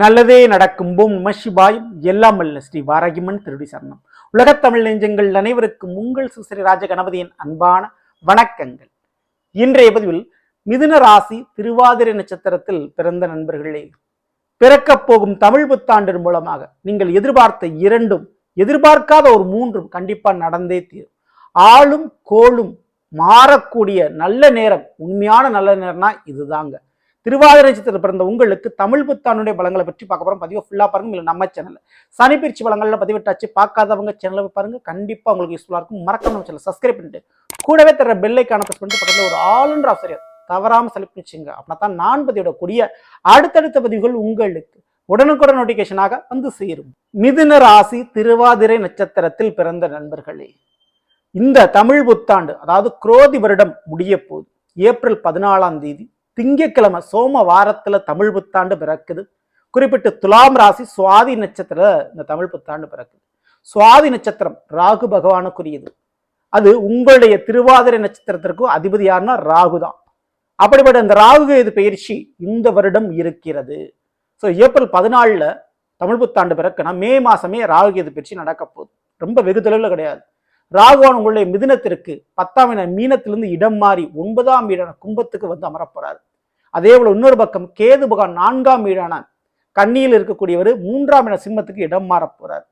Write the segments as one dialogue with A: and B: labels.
A: நல்லதே நடக்கும் பூம் நம சிவாயும் எல்லாம் வல்ல ஸ்ரீ வாரகிமன் திருடி சரணம். உலகத் தமிழ் நெஞ்சங்கள் அனைவருக்கும் உங்கள் சுசரி ராஜ கணபதியின் அன்பான வணக்கங்கள். இன்றைய பதிவில் மிதுன ராசி திருவாதிரை நட்சத்திரத்தில் பிறந்த நண்பர்களே பிறக்கப் போகும் தமிழ் புத்தாண்டின் மூலமாக நீங்கள் எதிர்பார்த்த இரண்டும் எதிர்பார்க்காத ஒரு மூன்றும் கண்டிப்பாக நடந்தே தீரும். ஆளும் கோளும் மாறக்கூடிய நல்ல நேரம் உண்மையான நல்ல நேரம்னா இதுதாங்க. திருவாதிரை நட்சத்திரத்தில் பிறந்த உங்களுக்கு தமிழ் புத்தாண்டுடைய பலங்களை பற்றி பார்க்க போகிறோம் பதிவை ஃபுல்லாக பாருங்கள் இல்லை நம்ம சேனலில் சனிப்பயிற்சி பிரிச்சு பதிவிட்டாச்சு. பார்க்காதவங்க சேனலை போய் கண்டிப்பாக உங்களுக்கு யூஸ்ஃபுல்லாக இருக்கும். மறக்காம நம்ம சேனல் சப்ஸ்கிரைப் பண்ணிட்டு கூடவே தர பெல்லைக்கான ப்ரெஸ் பண்ணிட்டு பக்கத்தில் ஒரு ஆளுன்ற ஆசிரியர் தவறாம செலக்ட் பண்ணிச்சுங்க அப்படின்னா தான் நான் பதிவிடக்கூடிய அடுத்தடுத்த பதிவுகள் உங்களுக்கு உடனுக்குடன் நோட்டிஃபிகேஷனாக வந்து சேரும். மிதுன ராசி திருவாதிரை நட்சத்திரத்தில் பிறந்த நண்பர்களே இந்த தமிழ் புத்தாண்டு அதாவது குரோதி வருடம் முடிய போகுது ஏப்ரல் பதினாலாம் தேதி. திங்கட்கிழமை சோம வாரத்தில் தமிழ் புத்தாண்டு பிறக்குது. குறிப்பிட்டு துலாம் ராசி சுவாதி நட்சத்திர இந்த தமிழ் புத்தாண்டு பிறக்குது. சுவாதி நட்சத்திரம் ராகு பகவானுக்குரியது. அது உங்களுடைய திருவாதிரை நட்சத்திரத்திற்கும் அதிபதி யாருன்னா ராகு தான் அப்படிப்பட்ட இந்த ராகு இது பயிற்சி இந்த வருடம் இருக்கிறது. ஸோ ஏப்ரல் பதினாலில் தமிழ் புத்தாண்டு பிறக்குன்னா மே மாசமே ராகு கேது பயிற்சி நடக்க போகுது. ரொம்ப வெகு தொலைவில் கிடையாது. ராகுவான் உங்களுடைய மிதுனத்திற்கு பத்தாம் இன மீனத்திலிருந்து இடம் மாறி ஒன்பதாம் வீடான கும்பத்துக்கு வந்து அமரப்போறாரு அதே போல இன்னொரு பக்கம் கேது பகவான் நான்காம் வீடான கன்னியில் இருக்கக்கூடியவர் மூன்றாம் இன சிம்மத்துக்கு இடம் மாறப் போறார்.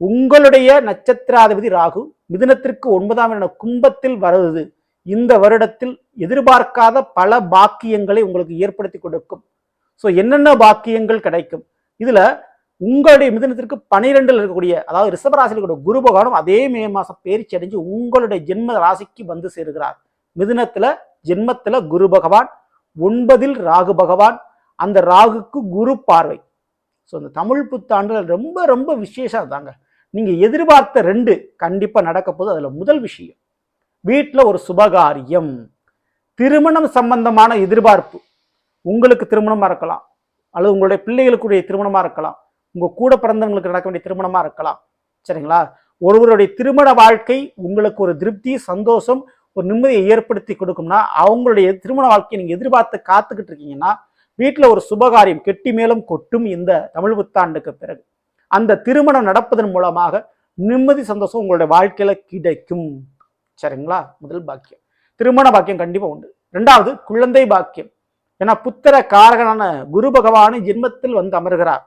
A: உங்களுடைய நட்சத்திராதிபதி ராகு மிதுனத்திற்கு ஒன்பதாம் இன கும்பத்தில் வருவது இந்த வருடத்தில் எதிர்பார்க்காத பல பாக்கியங்களை உங்களுக்கு ஏற்படுத்தி கொடுக்கும். ஸோ என்னென்ன பாக்கியங்கள் கிடைக்கும்? இதுல உங்களுடைய மிதினத்திற்கு பனிரெண்டில் இருக்கக்கூடிய அதாவது ரிஷபராசியில் இருக்கக்கூடிய குரு பகவானும் அதே மே மாதம் பேரிச்சு அடைஞ்சு உங்களுடைய ஜென்ம ராசிக்கு வந்து சேருகிறார். மிதுனத்துல ஜென்மத்துல குரு பகவான் ஒன்பதில் ராகு பகவான் அந்த ராகுக்கு குரு பார்வை. ஸோ இந்த தமிழ் புத்தாண்டு ரொம்ப ரொம்ப விசேஷம் தாங்க நீங்கள் எதிர்பார்த்த ரெண்டு கண்டிப்பாக நடக்க போது அதில் முதல் விஷயம் வீட்டில் ஒரு சுபகாரியம். திருமணம் சம்பந்தமான எதிர்பார்ப்பு. உங்களுக்கு திருமணமாக இருக்கலாம். அல்லது உங்களுடைய பிள்ளைகளுக்குடைய திருமணமாக இருக்கலாம். உங்கள் கூட பிறந்தவங்களுக்கு நடக்க வேண்டிய திருமணமாக இருக்கலாம். சரிங்களா? ஒருவருடைய திருமண வாழ்க்கை உங்களுக்கு ஒரு திருப்தி சந்தோஷம் ஒரு நிம்மதியை ஏற்படுத்தி கொடுக்கும்னா அவங்களுடைய திருமண வாழ்க்கையை நீங்கள் எதிர்பார்த்து காத்துக்கிட்டு இருக்கீங்கன்னா வீட்டில் ஒரு சுபகாரியம் கெட்டி மேலும் கொட்டும் இந்த தமிழ் புத்தாண்டுக்கு பிறகு. அந்த திருமணம் நடப்பதன் மூலமாக நிம்மதி சந்தோஷம் உங்களுடைய வாழ்க்கையில் கிடைக்கும். சரிங்களா? முதல் பாக்கியம். திருமண பாக்கியம் கண்டிப்பாக உண்டு. ரெண்டாவது குழந்தை பாக்கியம். ஏன்னா புத்திர காரகனான குரு பகவானை ஜென்மத்தில் வந்து அமர்கிறார்.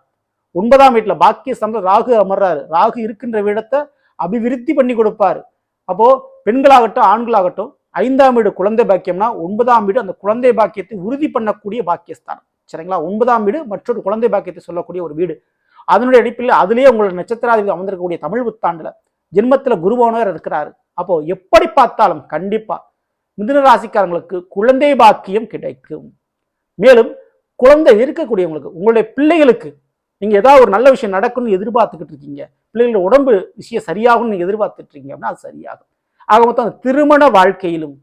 A: ஒன்பதாம் வீட்டில் பாக்கிய சந்திர ராகு அமர்றாரு. ராகு இருக்கின்ற விடத்தை அபிவிருத்தி பண்ணி கொடுப்பாரு. அப்போ பெண்களாகட்டும் ஆண்களாகட்டும் ஐந்தாம் வீடு குழந்தை பாக்கியம்னா ஒன்பதாம் வீடு அந்த குழந்தை பாக்கியத்தை உறுதி பண்ணக்கூடிய பாக்கியஸ்தானம். சரிங்களா? ஒன்பதாம் வீடு மற்றொரு குழந்தை பாக்கியத்தை சொல்லக்கூடிய ஒரு வீடு. அதனுடைய அடிப்படையில் அதுலேயே உங்களோட நட்சத்திராதிபதி அமர்ந்திருக்கக்கூடிய தமிழ் புத்தாண்டில் ஜென்மத்தில் குருபவனர் இருக்கிறாரு. அப்போ எப்படி பார்த்தாலும் கண்டிப்பா மிதுன ராசிக்காரங்களுக்கு குழந்தை பாக்கியம் கிடைக்கும். மேலும் குழந்தை இருக்கக்கூடியவங்களுக்கு உங்களுடைய பிள்ளைகளுக்கு நீங்கள் ஏதாவது ஒரு நல்ல விஷயம் நடக்கும்னு எதிர்பார்த்துக்கிட்டு இருக்கீங்க. பிள்ளைகளோட உடம்பு விஷயம் சரியாகும்னு நீங்கள் எதிர்பார்த்துட்டு இருக்கீங்க அப்படின்னா அது சரியாகும். ஆக மொத்தம் அந்த திருமண வாழ்க்கையிலும்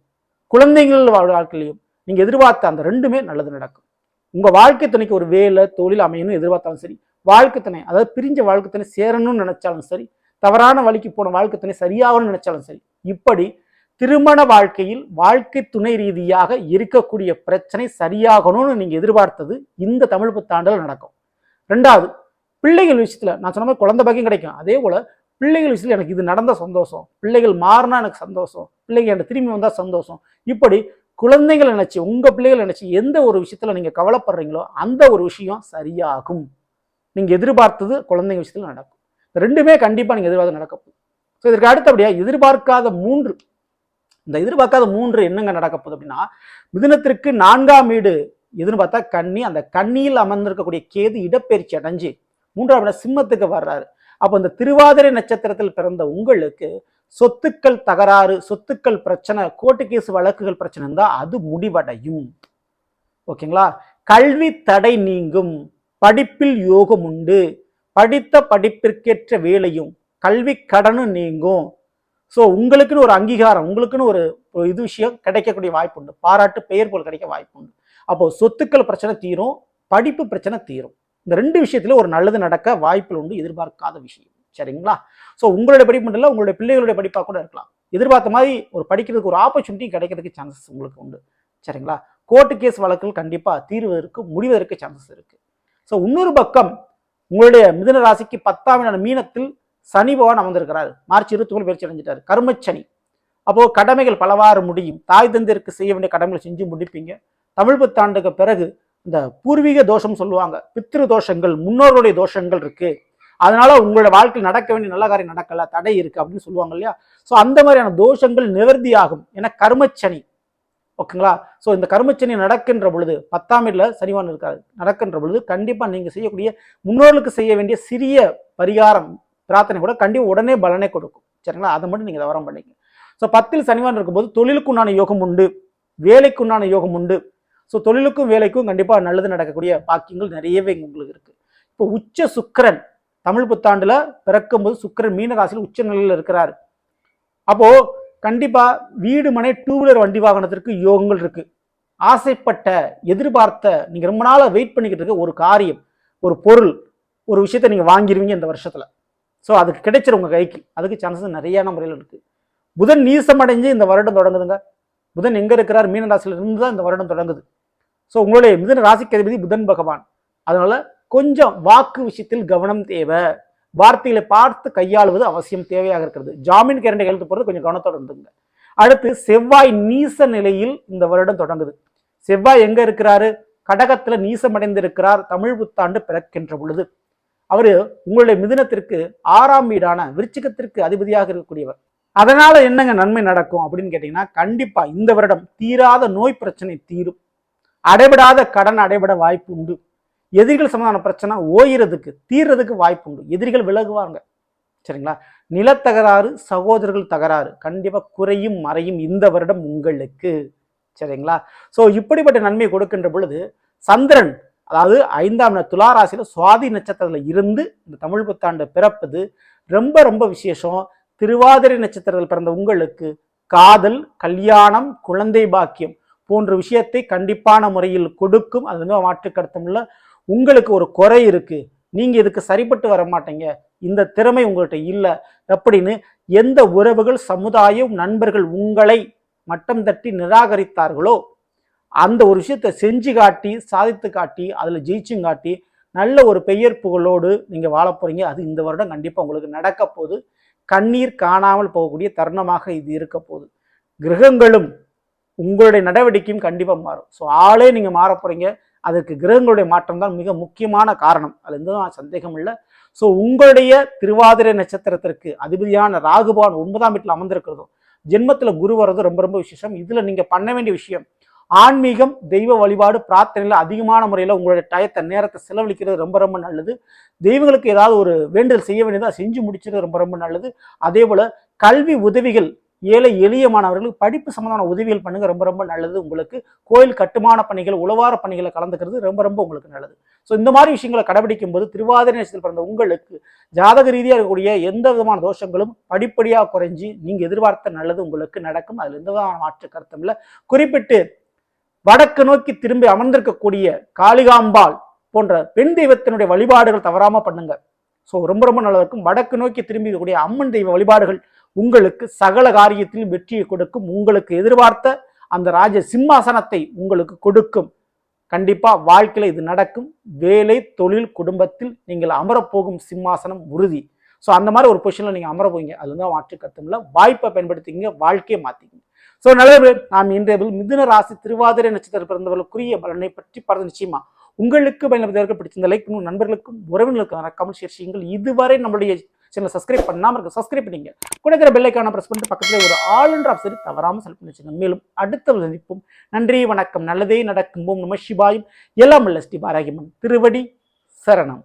A: குழந்தைகள் வாழ்க்கையிலும் நீங்கள் எதிர்பார்த்த அந்த ரெண்டுமே நல்லது நடக்கும். உங்கள் வாழ்க்கை துணைக்கு ஒரு வேலை தொழில் அமையணும்னு எதிர்பார்த்தாலும் சரி வாழ்க்கை துணை அதாவது பிரிஞ்ச வாழ்க்கை துணை சேரணும்னு நினைச்சாலும் சரி தவறான வழிக்கு போன வாழ்க்கை துணை சரியாகணும்னு நினச்சாலும் சரி இப்படி திருமண வாழ்க்கையில் வாழ்க்கை துணை ரீதியாக இருக்கக்கூடிய பிரச்சனை சரியாகணும்னு நீங்கள் எதிர்பார்த்தது இந்த தமிழ் புத்தாண்டில் நடக்கும். ரெண்டாவது பிள்ளைகள் விஷயத்தில் நான் சொன்ன மாதிரி குழந்தை பாக்கியம் கிடைக்கும். அதே போல் பிள்ளைகள் விஷயத்தில் எனக்கு இது நடந்த சந்தோஷம். பிள்ளைகள் மாறினா எனக்கு சந்தோஷம். பிள்ளைங்க எனக்கு திரும்பி வந்தால் சந்தோஷம். இப்படி குழந்தைகள் நினச்சி உங்கள் பிள்ளைகள் நினச்சி எந்த ஒரு விஷயத்தில் நீங்கள் கவலைப்படுறீங்களோ அந்த ஒரு விஷயம் சரியாகும். நீங்கள் எதிர்பார்த்தது குழந்தைங்க விஷயத்தில் நடக்கும். ரெண்டுமே கண்டிப்பாக நீங்கள் எதிர்பார்த்து நடக்க போகுது ஸோ இதற்கு அடுத்தபடியாக எதிர்பார்க்காத மூன்று. இந்த எதிர்பார்க்காத மூன்று என்னங்க நடக்க போகுது அப்படின்னா மிதினத்திற்கு நான்காம் வீடு எதுன்னு பார்த்தா கண்ணி அந்த கண்ணியில் அமர்ந்திருக்கக்கூடிய கேது இடப்பெயர்ச்சி அடைஞ்சு மூன்றாம் இடம் சிம்மத்துக்கு வர்றாரு. அப்போ இந்த திருவாதிரை நட்சத்திரத்தில் பிறந்த உங்களுக்கு சொத்துக்கள் தகராறு சொத்துக்கள் பிரச்சனை கோர்ட்டு கேஸ் வழக்குகள் பிரச்சனை இருந்தால் அது முடிவடையும். ஓகேங்களா? கல்வி தடை நீங்கும். படிப்பில் யோகம் உண்டு. படித்த படிப்பிற்கேற்ற வேலையும். கல்வி கடனும் நீங்கும். ஸோ உங்களுக்குன்னு ஒரு அங்கீகாரம் உங்களுக்குன்னு ஒரு இது விஷயம் கிடைக்கக்கூடிய வாய்ப்பு உண்டு. பாராட்டு பெயர் போல் கிடைக்க வாய்ப்பு உண்டு. அப்போ சொத்துக்கள் பிரச்சனை தீரும் படிப்பு பிரச்சனை தீரும். இந்த ரெண்டு விஷயத்துல ஒரு நல்லது நடக்க வாய்ப்புகள் உண்டு எதிர்பார்க்காத விஷயம். சரிங்களா? ஸோ உங்களுடைய படிப்பு மட்டும் இல்லை உங்களுடைய பிள்ளைகளுடைய படிப்பாக கூட இருக்கலாம். எதிர்பார்த்த மாதிரி ஒரு படிக்கிறதுக்கு ஒரு ஆப்பர்ச்சுனிட்டி கிடைக்கிறதுக்கு சான்சஸ் உங்களுக்கு உண்டு. சரிங்களா? கோர்ட்டு கேஸ் வழக்குகள் கண்டிப்பாக தீர்வதற்கு முடிவதற்கு சான்சஸ் இருக்குது ஸோ இன்னொரு பக்கம் உங்களுடைய மிதுன ராசிக்கு பத்தாம் இடம் மீனத்தில் சனி பகவான் அமர்ந்திருக்கிறார். மார்ச் இருபத்தி பயிற்சி அடைஞ்சிட்டார். கர்மச்சனி. அப்போது கடமைகள் பலவாறு முடியும். தாய் தந்திற்கு செய்ய வேண்டிய கடமைகளை செஞ்சு முடிப்பீங்க. தமிழ் புத்தாண்டுக்கு பிறகு இந்த பூர்வீக தோஷம் சொல்லுவாங்க. பித்திரு தோஷங்கள் முன்னோர்களுடைய தோஷங்கள் இருக்கு. அதனால உங்களோட வாழ்க்கையில் நடக்க வேண்டிய நல்ல காரியம் நடக்கல தடை இருக்கு அப்படின்னு சொல்லுவாங்க இல்லையா? ஸோ அந்த மாதிரியான தோஷங்கள் நிவர்த்தி ஆகும். ஏன்னா கர்மச்சனி. ஓகேங்களா? ஸோ இந்த கர்மச்சனி நடக்கின்ற பொழுது பத்தாம் வீட்டில் சனிவான் இருக்காது நடக்கின்ற பொழுது கண்டிப்பாக நீங்கள் செய்யக்கூடிய முன்னோர்களுக்கு செய்ய வேண்டிய சிறிய பரிகாரம் பிரார்த்தனை கூட கண்டிப்பாக உடனே பலனை கொடுக்கும். சரிங்களா? அதை மட்டும் நீங்கள் தவறம் பண்ணிக்க ஸோ பத்தில் சனிவான் இருக்கும்போது தொழிலுக்குண்டான யோகம் உண்டு வேலைக்குண்டான யோகம் உண்டு. ஸோ தொழிலுக்கும் வேலைக்கும் கண்டிப்பாக நல்லது நடக்கக்கூடிய பாக்கியங்கள் நிறையவே உங்களுக்கு இருக்குது இப்போ உச்ச சுக்கிரன் தமிழ் புத்தாண்டில் பிறக்கும்போது சுக்கிரன் மீனராசியில் உச்ச நிலையில் இருக்கிறார். அப்போது கண்டிப்பாக வீடு மனை டூ வீலர் வண்டி வாகனத்திற்கு யோகங்கள் இருக்குது ஆசைப்பட்ட எதிர்பார்த்த நீங்கள் ரொம்ப நாளாக வெயிட் பண்ணிக்கிட்டு இருக்க ஒரு காரியம் ஒரு பொருள் ஒரு விஷயத்தை நீங்கள் வாங்கிடுவீங்க இந்த வருஷத்தில். ஸோ அதுக்கு கிடைச்சிரும் உங்கள் கைக்கு. அதுக்கு சான்சஸ் நிறையான முறையில் இருக்குது புதன் நீசமடைஞ்சு இந்த வருடம் தொடங்குதுங்க. புதன் எங்கே இருக்கிறார்? மீனராசியில் இருந்து தான் இந்த வருடம் தொடங்குது. ஸோ உங்களுடைய மிதன ராசிக்கு அதிபதி புதன் பகவான். அதனால கொஞ்சம் வாக்கு விஷயத்தில் கவனம் தேவை. வார்த்தைகளை பார்த்து கையாளுவது அவசியம் தேவையாக இருக்கிறது. ஜாமீன் கேரண்டை எழுத்து போகிறது கொஞ்சம் கவனத்தோடு இருந்துங்க அடுத்து செவ்வாய் நீச நிலையில் இந்த வருடம் தொடங்குது. செவ்வாய் எங்க இருக்கிறாரு? கடகத்தில் நீசமடைந்திருக்கிறார். தமிழ் புத்தாண்டு பிறக்கின்ற பொழுது. அவர் உங்களுடைய மிதுனத்திற்கு ஆறாம் வீடான விருச்சிகத்திற்கு அதிபதியாக இருக்கக்கூடியவர். அதனால என்னங்க நன்மை நடக்கும் அப்படின்னு கேட்டீங்கன்னா கண்டிப்பா இந்த வருடம் தீராத நோய் பிரச்சனை தீரும். அடைபடாத கடன் அடைபட வாய்ப்பு உண்டு எதிரிகள் சம்பந்தமான பிரச்சனை ஓயிறதுக்கு தீர்றதுக்கு வாய்ப்பு உண்டு எதிரிகள் விலகுவாங்க. சரிங்களா? நிலத்தகராறு சகோதரர்கள் தகராறு கண்டிப்பாக குறையும் மறையும் இந்த வருடம் உங்களுக்கு. சரிங்களா? ஸோ இப்படிப்பட்ட நன்மை கொடுக்கின்ற பொழுது சந்திரன் அதாவது ஐந்தாம் ந- துலா ராசியில சுவாதி நட்சத்திரத்தில் இருந்து இந்த தமிழ் புத்தாண்டு பிறப்பது ரொம்ப ரொம்ப விசேஷம். திருவாதிரை நட்சத்திரத்தில் பிறந்த உங்களுக்கு காதல் கல்யாணம் குழந்தை பாக்கியம் போன்ற விஷயத்தை கண்டிப்பான முறையில் கொடுக்கும். அது வந்து மாற்று உங்களுக்கு ஒரு குறை இருக்குது நீங்கள் இதுக்கு சரிப்பட்டு வர மாட்டீங்க. இந்த திறமை உங்கள்கிட்ட இல்லை. அப்படின்னு எந்த உறவுகள் சமுதாயம் நண்பர்கள் உங்களை மட்டம் தட்டி நிராகரித்தார்களோ அந்த ஒரு விஷயத்தை செஞ்சு காட்டி சாதித்து காட்டி அதில் ஜெயிச்சும் காட்டி நல்ல ஒரு பெயர் புகழோடு நீங்கள் வாழ போகிறீங்க அது இந்த வருடம் கண்டிப்பாக உங்களுக்கு நடக்க போகுது. கண்ணீர் காணாமல் போகக்கூடிய தருணமாக இது இருக்க போகுது. கிரகங்களும் உங்களுடைய நடவடிக்கையும் கண்டிப்பாக மாறும். ஸோ ஆளே நீங்கள் மாற போகிறீங்க அதற்கு கிரகங்களுடைய மாற்றம் தான் மிக முக்கியமான காரணம். அது எந்த சந்தேகம் இல்லை. ஸோ உங்களுடைய திருவாதிரை நட்சத்திரத்திற்கு அதிபதியான ராகுபான் ஒன்பதாம் வீட்டில் அமர்ந்திருக்கிறதும் ஜென்மத்தில் குரு வர்றது ரொம்ப ரொம்ப விசேஷம். இதில் நீங்கள் பண்ண வேண்டிய விஷயம் ஆன்மீகம் தெய்வ வழிபாடு பிரார்த்தனையில் அதிகமான முறையில் உங்களுடைய டயத்தை நேரத்தை செலவழிக்கிறது ரொம்ப ரொம்ப நல்லது. தெய்வங்களுக்கு ஏதாவது ஒரு வேண்டுதல் செய்ய வேண்டியதாக செஞ்சு முடிச்சது ரொம்ப ரொம்ப நல்லது. அதே போல் கல்வி உதவிகள் ஏழை எளிய மாணவர்களுக்கு படிப்பு சம்பந்தமான உதவிகள் பண்ணுங்க. ரொம்ப ரொம்ப நல்லது. உங்களுக்கு கோயில் கட்டுமான பணிகள் உழவார பணிகளை கலந்துக்கிறது ரொம்ப ரொம்ப உங்களுக்கு நல்லது. ஸோ இந்த மாதிரி விஷயங்களை கடைபிடிக்கும் போது திருவாதிரை நட்சத்திரத்தில் பிறந்த உங்களுக்கு ஜாதக ரீதியாக இருக்கக்கூடிய எந்த விதமான தோஷங்களும் படிப்படியாக குறைஞ்சி நீங்கள் எதிர்பார்த்த நல்லது உங்களுக்கு நடக்கும். அதில் எந்த விதமான மாற்று கருத்தும் இல்லை. குறிப்பிட்டு வடக்கு நோக்கி திரும்பி அமர்ந்திருக்கக்கூடிய காளிகாம்பாள் போன்ற பெண் தெய்வத்தினுடைய வழிபாடுகள் தவறாமல் பண்ணுங்க. ஸோ ரொம்ப ரொம்ப நல்லா இருக்கும் வடக்கு நோக்கி திரும்பி இருக்கக்கூடிய அம்மன் தெய்வ வழிபாடுகள் உங்களுக்கு சகல காரியத்திலும் வெற்றியை கொடுக்கும் உங்களுக்கு எதிர்பார்த்த அந்த ராஜ சிம்மாசனத்தை உங்களுக்கு கொடுக்கும். கண்டிப்பாக வாழ்க்கையில் இது நடக்கும். வேலை தொழில் குடும்பத்தில் நீங்கள் அமரப்போகும் சிம்மாசனம் உறுதி. ஸோ அந்த மாதிரி ஒரு பொசிஷனில் நீங்கள் அமர போவீங்க அது தான் மாற்று கருத்துமில்ல வாய்ப்பை பயன்படுத்திங்க வாழ்க்கையை மாற்றிக்கிங்க ஸோ நல்லது நாம் இன்றைய மிதுன ராசி திருவாதிரை நட்சத்திரம் பிறந்தவர்களுக்குரிய பலனை பற்றி பார்த்து நிச்சயமா உங்களுக்கு பயன்படுத்தவர்கள் பிடிச்சிருந்த லைக் பண்ணும் நண்பர்களுக்கும் உறவினர்களுக்கும் கமெண்ட் ஷேர் செய்யுங்கள். இதுவரை நம்மளுடைய சேனல் சப்ஸ்கிரைப் பண்ணாமல் இருக்க சப்ஸ்கிரைப் பண்ணிங்க. கொடுக்கிற பெல்லைக்கான ப்ரெஸ் பண்ணிட்டு பக்கத்தில் ஒரு ஆல் என்ற ஆப்ஷன் தவறாமல் செலக்ட் பண்ணி வச்சுங்க மேலும் அடுத்த சந்திப்போம். நன்றி வணக்கம். நல்லதே நடக்கும். ஓம் நம சிவாயும். எல்லாம் உள்ள ஸ்ரீ பாராகிமன். திருவடி சரணம்.